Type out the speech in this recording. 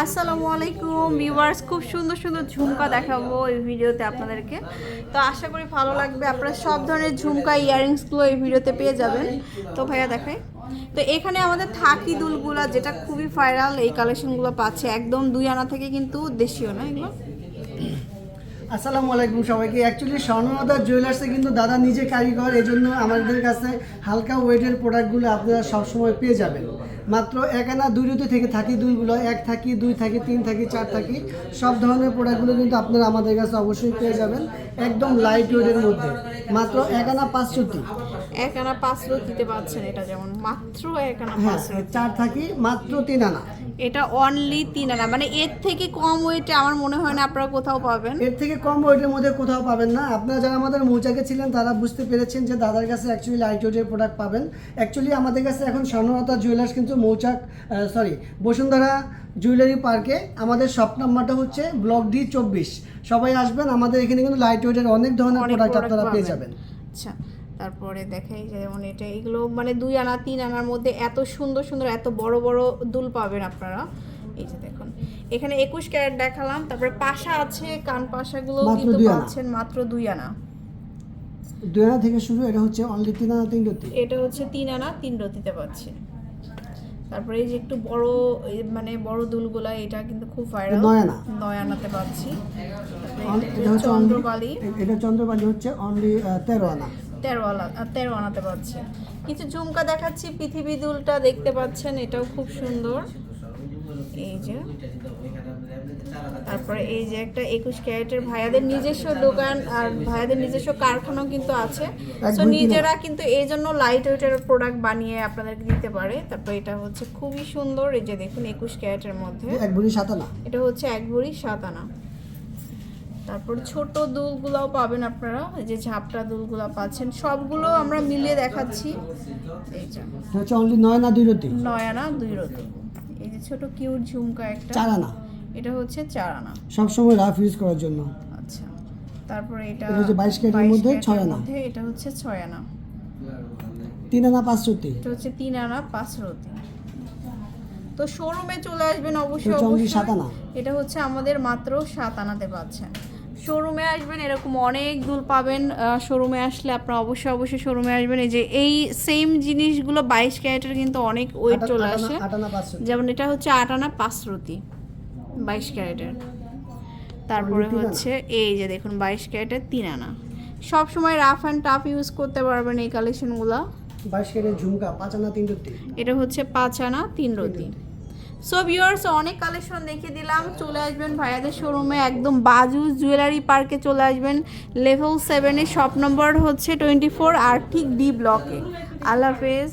আসসালামু আলাইকুম ভিউয়ার্স। খুব সুন্দর সুন্দর ঝুমকা দেখাবো এই ভিডিওতে আপনাদেরকে। তো আশা করি ভালো লাগবে। আপনারা সব ধরনের ঝুমকা ইয়ারিংসগুলো এই ভিডিওতে পেয়ে যাবেন। তো ভাইয়া, দেখাই। তো এখানে আমাদের থাকি দুলগুলা, যেটা খুবই ভাইরাল এই কালেকশনগুলো পাচ্ছে। একদম দুই আনা থেকে কিন্তু দেশীয় না এগুলো? আসসালামু আলাইকুম সবাইকে। অ্যাকচুয়ালি স্বর্ণদাদা জুয়েলার্সে কিন্তু দাদা নিজে কারিগর এই জন্য আমাদের কাছে হালকা ওয়েটের প্রোডাক্টগুলো আপনারা সবসময় পেয়ে যাবেন। মাত্র এক আনা দুই রুটি থেকে থাকি দুইগুলো এক থাকি দুই থাকি তিন থাকি চার থাকি। সব ধরনের প্রোডাক্টগুলো কিন্তু আপনারা আমাদের কাছে অবশ্যই পেয়ে যাবেন একদম লাইট ওয়েটের মধ্যে। মাত্র এক আনা পাঁচ রুটি। এক আনা পাঁচ দিতে পারছেন এটা যেমন মাত্র এক আনা হ্যাঁ পাঁচ চার থাকি মাত্র তিন আনা। এটা অনলি তিন আনা। মানে এর থেকে কম ওয়েটে আমার মনে হয় না আপনারা কোথাও পাবেন। এর থেকে কম ওয়েটের মধ্যে কোথাও পাবেন না। আপনারা যারা আমাদের মৌচাকে ছিলেন তারা বুঝতে পেরেছেন যে দাদার কাছে অ্যাকচুয়ালি লাইট ওয়েটের প্রোডাক্ট পাবেন। অ্যাকচুয়ালি আমাদের কাছে এখন স্বর্ণলতা জুয়েলার্স কিন্তু মৌচাক সরি বসুন্ধরা জুয়েলারি পার্কে আমাদের শপ নাম্বারটা হচ্ছে ব্লক ডি চব্বিশ। সবাই আসবেন আমাদের এখানে কিন্তু লাইট ওয়েটের অনেক ধরনের প্রোডাক্ট আপনারা পেয়ে যাবেন। আচ্ছা তারপরে দেখাই যেমন এটা এগুলো মানে দুই আনা তিন আনার মধ্যে এত সুন্দর সুন্দর এত বড় বড় দুল পাবেন আপনারা। এই যে দেখুন এখানে একুশ ক্যারেট দেখালাম তারপরে পাশা আছে কান পাশাগুলো কিন্তু পাচ্ছেন মাত্র দুই আনা। দুই আনা থেকে শুরু এটা হচ্ছে অনলি তিন আনা তিন রতি। এটা হচ্ছে তিন আনা তিন রতিতে পাচ্ছি তারপরে এই যে একটু বড় মানে বড় দুলগুলা এটা কিন্তু খুব ভাইরাল নয়না। নয়নাতে পাচ্ছি। চন্দ্রবালি। এটা চন্দ্রবালি হচ্ছে অনলি তেরো আনা। তেরো আনা তেরো আনাতে পাচ্ছি। কিছু ঝুমকা দেখাচ্ছি পৃথিবী দুলটা দেখতে পাচ্ছেন এটাও খুব সুন্দর। এই যে। তারপরে এই যে একটা একুশ ক্যারেটের ভাইয়াদের নিজস্ব দোকান আর ভাইয়াদের নিজস্ব কারখানাও কিন্তু আছে। তো নিজেরা কিন্তু এই জন্য লাইট ওয়েটের প্রোডাক্ট বানিয়ে আপনাদেরকে দিতে পারে। তারপর এটা হচ্ছে খুবই সুন্দর এই যে দেখুন একুশ ক্যারেটের মধ্যে। এক ভরি সাত আনা। এটা হচ্ছে এক ভরি সাত আনা। তারপর ছোট দুলগুলাও পাবেন আপনারা এই যে ঝাপটা দুলগুলা পাচ্ছেন। সবগুলো আমরা মিলিয়ে দেখাচ্ছি। এই যে হচ্ছে অনলি নয় আনা দুই রুটি নয় আনা দুই রতি। এই যে ছোট কিউট ঝুমকা একটা। চার আনা। এটা হচ্ছে চার আনা। সবসময় রাফ ইউজ করার জন্য। আচ্ছা তারপরে এটা হচ্ছে 22 ক্যারেটের মধ্যে ক্যারেটের ছয় আনা। মধ্যে এটা হচ্ছে ছয় আনা। তিন আনা পাঁচ রুটি। এটা হচ্ছে তিন আনা পাঁচ রতি তো শোরুমে চলে আসবেন অবশ্যই অবশ্যই সাত আনা। এটা হচ্ছে আমাদের মাত্র সাত আনাতে পাচ্ছেন। শোরুমে আসবেন এরকম অনেক দুল পাবেন। শোরুমে আসলে আপনারা অবশ্যই অবশ্যই শোরুমে আসবেন। এই যে এই সেম জিনিসগুলো বাইশ ক্যারেটের কিন্তু অনেক ওয়েট চলে আসে। রুটি। যেমন এটা হচ্ছে আট আনা পাঁচ রতি বাইশ ক্যারেটের। তারপরে হচ্ছে এই যে দেখুন বাইশ ক্যারেটের তিন আনা। সব সময় রাফ অ্যান্ড টাফ ইউজ করতে পারবেন এই কালেকশনগুলো বাইশ কেটে ঝুমকা পাঁচ আনা তিন রুটি। এটা হচ্ছে পাঁচ আনা তিন রতি সো ভিউয়ার্স অনেক কালেকশন দেখিয়ে দিলাম। চলে আসবেন ভাইয়াদের শোরুমে একদম বাজু জুয়েলারি পার্কে চলে আসবেন। লেভেল সেভেনের শপ নম্বর হচ্ছে টোয়েন্টি ফোর আর ঠিক ডি ব্লকে আল্লাহ হাফেজ।